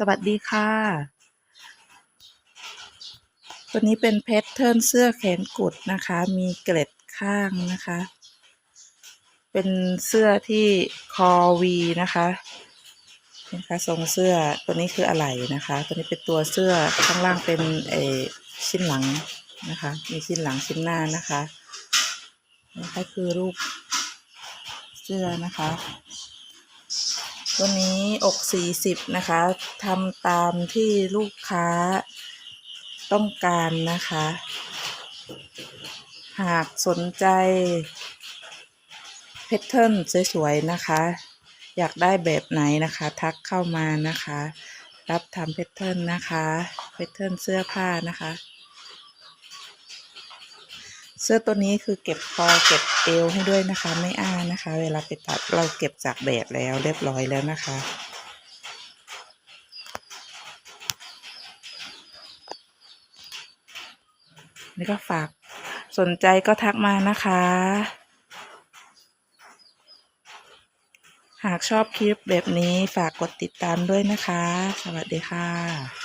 สวัสดีค่ะ ตัวนี้เป็นเพชรเทิร์นเสื้อแขนกุดนะคะ มีเกล็ดข้างนะคะ เป็นเสื้อที่คอวีนะคะนะคะทรงเสื้อตัวนี้คืออะไหล่นะคะ ตัวนี้เป็นตัวเสื้อข้างล่างเป็นเอชิ้นหลังนะคะ มีชิ้นหลังชิ้นหน้านะคะนะคะคือรูปเสื้อนะคะ ตัวนี้อกสี่สิบนะคะทำตามที่ลูกค้าต้องการนะคะ หากสนใจแพทเทิร์นสวยๆนะคะ อยากได้แบบไหนนะคะ ทักเข้ามานะคะ รับทำแพทเทิร์นนะคะแพทเทิร์นเสื้อผ้านะคะ เสื้อตัวนี้คือเก็บคอเก็บเอวให้ด้วยนะคะ ไม่อ้านะคะ เวลาไปตัดเราเก็บจากแบบแล้วเรียบร้อยแล้วนะคะ นี่ก็ฝากสนใจก็ทักมานะคะ หากชอบคลิปแบบนี้ฝากกดติดตามด้วยนะคะ สวัสดีค่ะ